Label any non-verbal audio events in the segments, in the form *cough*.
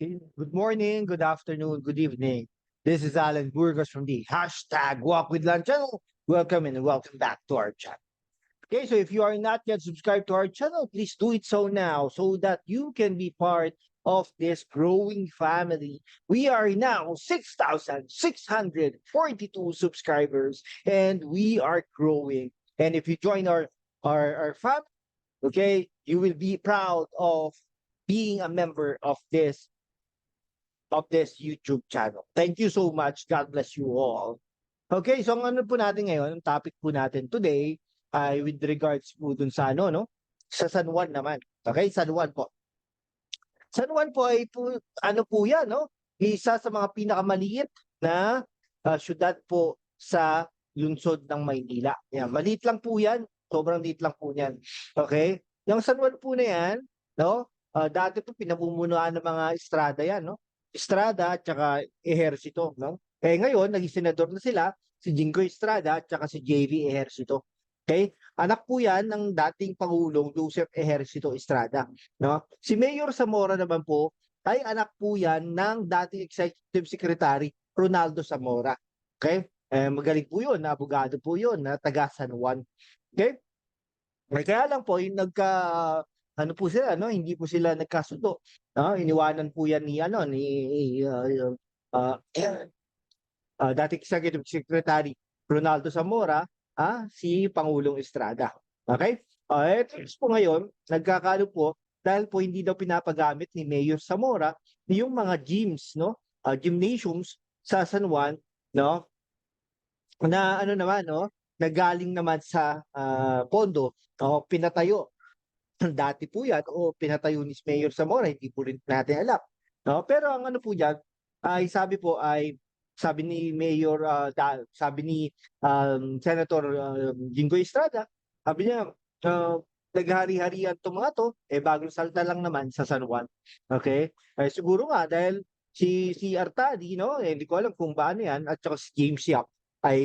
Good morning, good afternoon, good evening. This is Alan Burgos from the hashtag Walk with Lan channel. Welcome and welcome back to our channel. Okay, so if you are not yet subscribed to our channel, please do it so now so that you can be part of this growing family. We are now 6,642 subscribers and we are growing. And if you join our, our, our family, okay, you will be proud of being a member of this of this YouTube channel. Thank you so much. God bless you all. Okay, so ang ano po natin ngayon, ang topic po natin today ay with regards po dun sa ano, no? Sa San Juan naman. Okay, San Juan po. San Juan po ay po, ano po yan, no? Isa sa mga pinakamaliit na uh, syudad po sa lungsod ng Maynila. Yan, maliit lang po yan. Sobrang liit lang po yan. Okay? Yung San Juan po na yan, no? Uh, dati po pinamumunuan ng mga estrada yan, no? Estrada at saka Ehersito, no? Eh ngayon, naging senador na sila, si Jingo Estrada at saka si JV Ehersito. Okay? Anak po yan ng dating Pangulong Joseph Ehersito Estrada. No? Si Mayor Zamora naman po ay anak po yan ng dating Executive Secretary Ronaldo Zamora. Okay? Eh, magaling po yun, abogado po yun, na taga San Juan. Okay? Eh, kaya lang po, yung nagka, ano po sila, no? hindi po sila nagkasundo. No? Iniwanan po yan ni, ano, ni, uh, uh, *clears throat* uh, dating Executive Secretary Ronaldo Zamora, ah, si Pangulong Estrada. Okay? Uh, eto po ngayon, nagkakalo po dahil po hindi daw pinapagamit ni Mayor Zamora yung mga gyms, no? Uh, gymnasiums sa San Juan, no? Na ano naman, no? Nagaling naman sa uh, pondo, o pinatayo. *clears throat* Dati po yan, o pinatayo ni Mayor Zamora, hindi po rin natin alam. No? Pero ang ano po diyan ay sabi po ay sabi ni Mayor, uh, da, sabi ni um, Senator uh, Estrada, sabi niya, uh, naghari-harian itong mga to, eh bagong salta lang naman sa San Juan. Okay? Eh, siguro nga dahil si si Artadi, no, eh, hindi ko alam kung paano yan, at saka si James Yap ay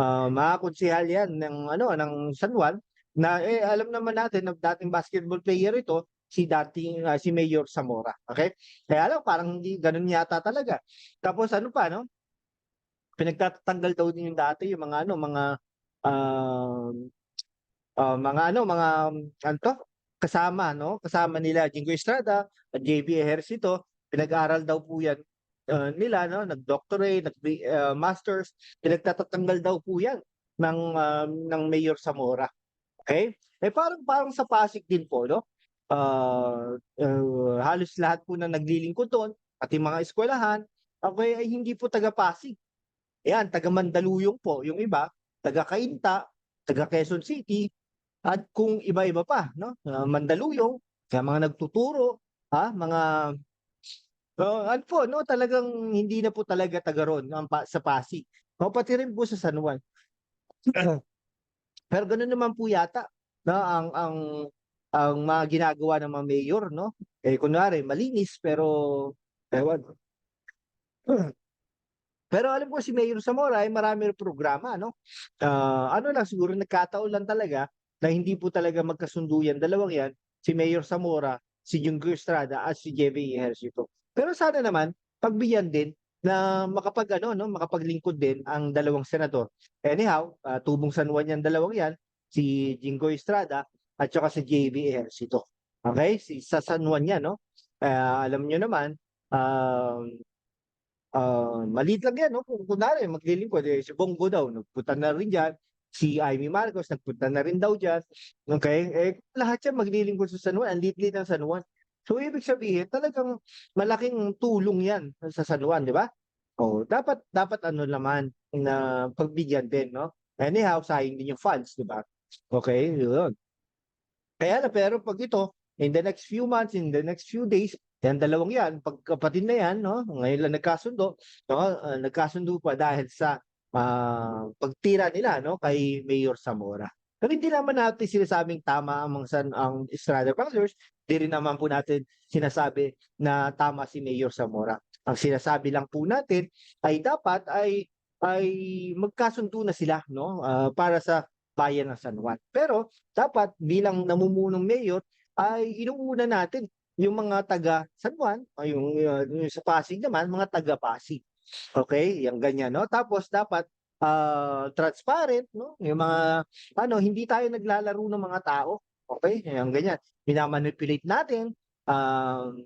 uh, mga konsehal yan ng, ano, ng San Juan, na eh, alam naman natin na dating basketball player ito, si dating uh, si Mayor Zamora. Okay? Kaya lang parang hindi ganun yata talaga. Tapos ano pa no? Pinagtatanggal daw din yung dati yung mga ano, mga uh, uh, mga ano, mga ano to? kasama no? Kasama nila Jingo Estrada at JB Ejercito. Pinag-aral daw po yan uh, nila no, nag-doctorate, nag-masters, pinagtatanggal daw po yan ng uh, ng Mayor Zamora. Okay? Eh parang parang sa Pasig din po, no? uh, uh, halos lahat po na naglilingkod doon, pati mga eskwelahan, okay, ay hindi po taga Pasig. Yan, taga Mandaluyong po, yung iba, taga Cainta, taga Quezon City, at kung iba-iba pa, no? Uh, Mandaluyong, kaya mga nagtuturo, ha, mga uh, ano po, no, talagang hindi na po talaga taga ron sa Pasig. No, pati rin po sa San Juan. *clears throat* Pero ganoon naman po yata na ang ang ang mga ginagawa ng mga mayor, no? Eh, kunwari, malinis, pero, ewan. *clears throat* Pero alam ko si Mayor Zamora ay marami rin programa, no? Uh, ano lang, siguro nagkataon lang talaga na hindi po talaga magkasundo yan. Dalawang yan, si Mayor Zamora, si Jungo Estrada, at si JB Ejercito. Pero sana naman, pagbigyan din na makapag ano no makapaglingkod din ang dalawang senador. Anyhow, uh, tubong San Juan yan dalawang yan, si Jingo Estrada at saka si JB Ejercito. Okay? Si, sa San Juan yan, no? Uh, alam nyo naman, uh, uh, maliit lang yan, no? Kung kunwari, maglilingkod, eh, si Bongo daw, nagpunta na rin dyan. Si Amy Marcos, nagpunta na rin daw dyan. Okay? Eh, lahat yan maglilingkod sa San Juan. Ang liit-liit ng San Juan. So, ibig sabihin, talagang malaking tulong yan sa San Juan, di ba? Oh, dapat dapat ano naman na pagbigyan din, no? Anyhow, sayang din yung funds, di ba? Okay, yun. Kaya na, pero pag ito, in the next few months, in the next few days, yan dalawang yan, pagkapatid na yan, no? ngayon lang nagkasundo, no? Uh, nagkasundo pa dahil sa uh, pagtira nila no? kay Mayor Zamora. Pero hindi naman natin sinasabing tama ang mga ang Estrada Brothers, hindi rin naman po natin sinasabi na tama si Mayor Zamora. Ang sinasabi lang po natin ay dapat ay ay magkasundo na sila no uh, para sa bayan ng San Juan. Pero dapat bilang namumunong mayor ay inuuna natin yung mga taga San Juan, yung, uh, yung sa Pasig naman, mga taga Pasig. Okay, yung ganyan, no? Tapos dapat ah, transparent, no? Yung mga ano, hindi tayo naglalaro ng mga tao. Okay? Yung ganyan. Minamanipulate natin um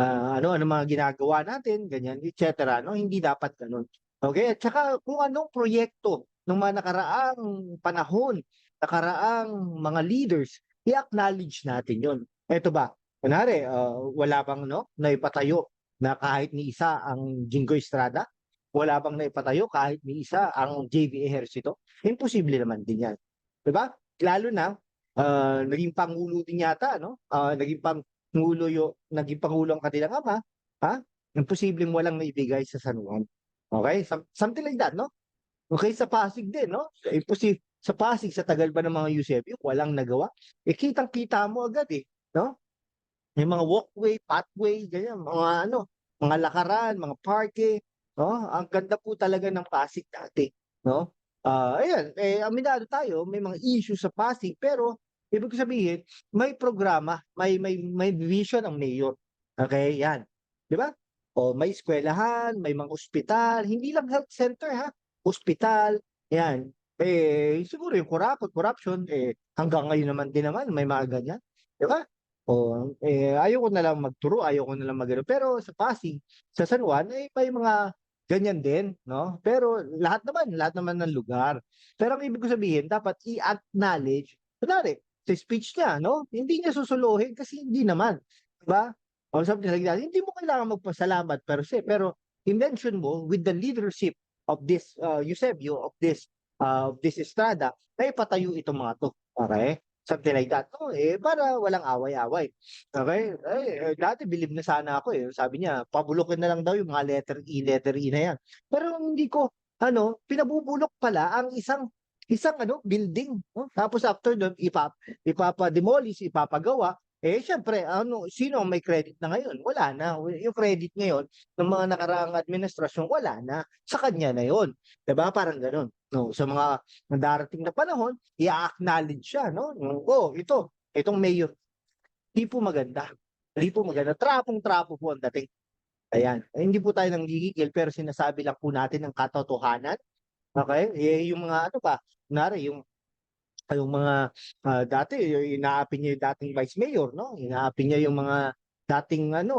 ah, ano ano mga ginagawa natin, ganyan, etc. No? Hindi dapat ganun. Okay? At saka kung anong proyekto ng mga nakaraang panahon, nakaraang mga leaders, i-acknowledge natin 'yon. Eto ba? Kunwari, ah, wala bang no, naipatayo na kahit ni isa ang Jingo Estrada? Wala bang naipatayo kahit ni isa ang JV Ejercito? Imposible naman din 'yan. 'Di ba? Lalo na ah, naging pangulo din yata no? Ah, naging pangulo yo, naging pangulo ang kanilang ama, ha? Imposibleng walang naibigay sa San Juan. Okay? Some- something like that, no? Okay, sa Pasig din, no? Imposible sa Pasig sa tagal ba ng mga Eusebio, walang nagawa. Eh kitang-kita mo agad eh, no? Yung mga walkway, pathway, ganyan, mga ano, mga lakaran, mga parke, no? Ang ganda po talaga ng Pasig dati, no? Ah, ayan, eh aminado tayo, may mga issue sa Pasig, pero ibig ko sabihin, may programa, may may may vision ang mayor. Okay, yan. 'Di ba? O may eskwelahan, may mga ospital, hindi lang health center ha, ospital, yan. Eh siguro yung corrupt, corruption eh hanggang ngayon naman din naman may mga ganyan, 'di ba? O eh ayoko na lang magturo, ayoko na lang magano, pero sa Pasig, sa San Juan eh may mga ganyan din, no? Pero lahat naman, lahat naman ng lugar. Pero ang ibig ko sabihin, dapat i-acknowledge, kunwari, sa speech niya, no? Hindi niya susuluhin kasi hindi naman, 'di ba? O like that. Hindi mo kailangan magpasalamat per se, pero i-mention mo with the leadership of this uh, Eusebio, of this uh, of this Estrada, na ipatayo itong mga to. Okay? Something like that. No, eh, para walang away-away. Okay? Eh, eh, dati bilib na sana ako eh. Sabi niya, pabulukin na lang daw yung mga letter E, letter E na yan. Pero hindi ko, ano, pinabubulok pala ang isang isang ano building no? tapos after doon ipap ipapa-demolish ipapagawa eh syempre ano sino ang may credit na ngayon wala na yung credit ngayon ng mga nakaraang administrasyon wala na sa kanya na yon 'di ba parang ganoon no sa mga darating na panahon i-acknowledge siya no oh ito itong mayor di po maganda di po maganda trapong trapo po ang dating ayan Eh, hindi po tayo nang gigigil pero sinasabi lang po natin ang katotohanan Okay? Eh, yung mga ano ba, kunwari yung yung mga ah, dati inaapi niya yung dating vice mayor, no? Inaapi niya yung mga dating ano,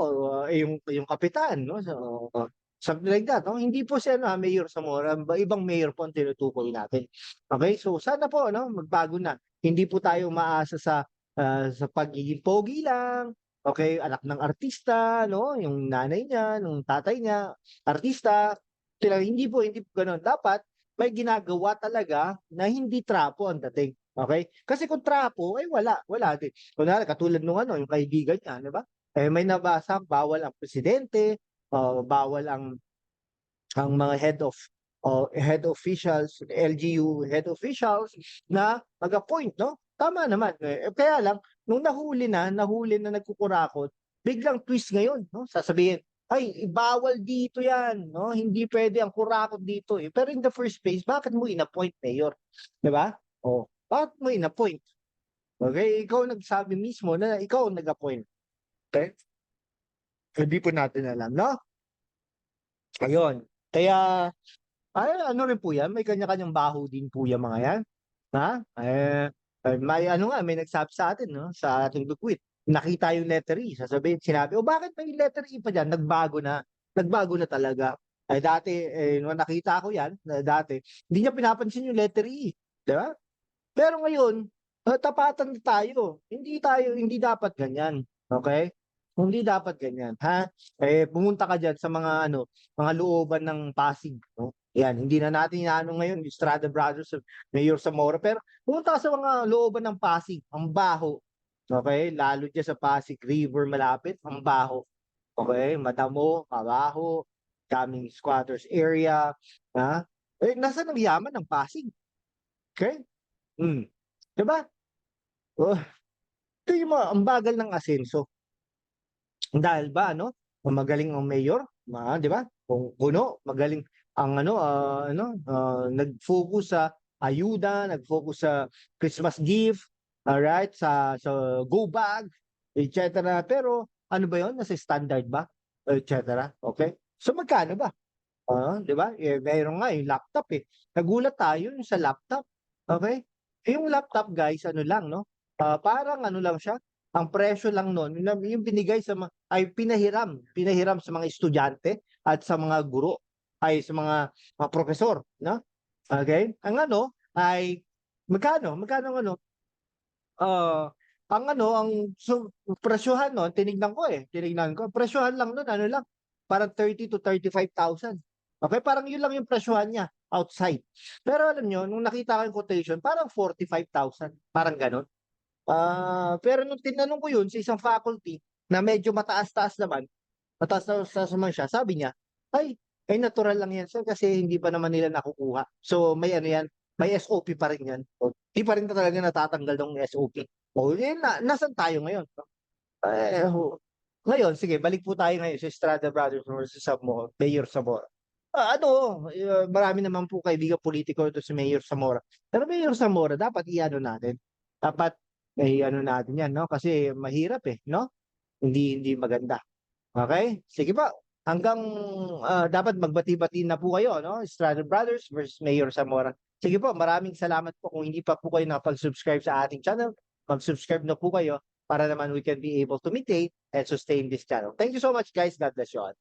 eh, yung yung kapitan, no? So, ah, something like that, no? Hindi po siya na mayor sa Mora, ba- ibang mayor po ang tinutukoy natin. Okay? So, sana po no, magbago na. Hindi po tayo maasa sa ah, sa pagiging pogi lang. Okay, anak ng artista, no? Yung nanay niya, nung tatay niya, artista. Sila, hindi po, hindi po ganun. Dapat may ginagawa talaga na hindi trapo ang dating. Okay? Kasi kung trapo, ay wala, wala din. Kunwari, katulad nung ano, yung kaibigan niya, di ba? Eh, may nabasa, bawal ang presidente, uh, bawal ang ang mga head of uh, head officials, LGU head officials na mag-appoint, no? Tama naman. Eh, kaya lang, nung nahuli na, nahuli na nagkukurakot, biglang twist ngayon, no? Sasabihin, ay, bawal dito yan, no? Hindi pwede ang kurakot dito eh. Pero in the first place, bakit mo in-appoint mayor? 'Di ba? Oh, bakit mo in-appoint? Okay, ikaw nagsabi mismo na ikaw nag-appoint. Okay? Hindi po natin alam, no? Ayun. Kaya, ay, ano rin po yan, may kanya-kanyang baho din po yan mga yan. Ha? Eh, eh, may ano nga, may nagsabi sa atin, no? Sa ating dukwit nakita yung letter E, sasabihin, sinabi, o bakit may letter E pa dyan? Nagbago na. Nagbago na talaga. Ay dati, eh, nung nakita ko yan, na dati, hindi niya pinapansin yung letter E. Di ba? Pero ngayon, tapatan na tayo. Hindi tayo, hindi dapat ganyan. Okay? Hindi dapat ganyan, ha? Eh, pumunta ka dyan sa mga, ano, mga looban ng Pasig, no? Yan, hindi na natin ano ngayon, Estrada Brothers, Mayor Zamora, pero pumunta ka sa mga looban ng Pasig, ang baho, Okay, lalo diyan sa Pasig River malapit, ang baho. Okay, madamo, mabaho, daming squatters area, ha? Eh, nasa ang yaman ng Pasig? Okay? Hmm. 'Di ba? Oh, tingin mo, ang bagal ng asenso. Dahil ba, ano, magaling ang mayor, ma, 'di ba? Kung kuno, magaling ang ano, ah, ano, ah, nag-focus sa ayuda, nag-focus sa Christmas gift, Alright, sa sa go bag, etc. Pero ano ba 'yon? Nasa standard ba? etc. Okay? So magkano ba? Ah, 'di ba? Eh, mayroon nga yung laptop eh. Nagulat tayo yung sa laptop. Okay? Yung laptop guys, ano lang, no? Ah, parang ano lang siya, ang presyo lang nun, yung, binigay sa ay pinahiram, pinahiram sa mga estudyante at sa mga guro, ay sa mga, mga profesor, no? Okay? Ang ano, ay, magkano? Magkano ang ano? Ah, ang ano, ang so, presyohan nun, tinignan ko eh, tinignan ko, presyohan lang nun, ano lang, parang 30 to 35,000. Okay, parang yun lang yung presyohan niya outside. Pero alam nyo, nung nakita ko yung quotation, parang 45,000, parang ganun. Ah, pero nung tinanong ko yun sa isang faculty na medyo mataas-taas naman, mataas-taas naman siya, sabi niya, ay, ay natural lang yan sir kasi hindi pa naman nila nakukuha. So may ano yan, may SOP pa rin yan. O, Di pa rin talaga natatanggal ng SOP. O, eh, na, nasan tayo ngayon? Eh, ngayon, sige, balik po tayo ngayon sa Estrada Brothers versus Zamora, Mayor Zamora. Ah, ano, eh, marami naman po kaibigan politiko ito si Mayor Zamora. Pero Mayor Zamora, dapat i-ano natin. Dapat eh, ano natin yan, no? Kasi mahirap eh, no? Hindi, hindi maganda. Okay? Sige po. Hanggang ah, dapat magbati-bati na po kayo, no? Estrada Brothers versus Mayor Zamora. Sige po, maraming salamat po. Kung hindi pa po kayo nakapag-subscribe sa ating channel, mag-subscribe na po kayo para naman we can be able to maintain and sustain this channel. Thank you so much guys. God bless you all.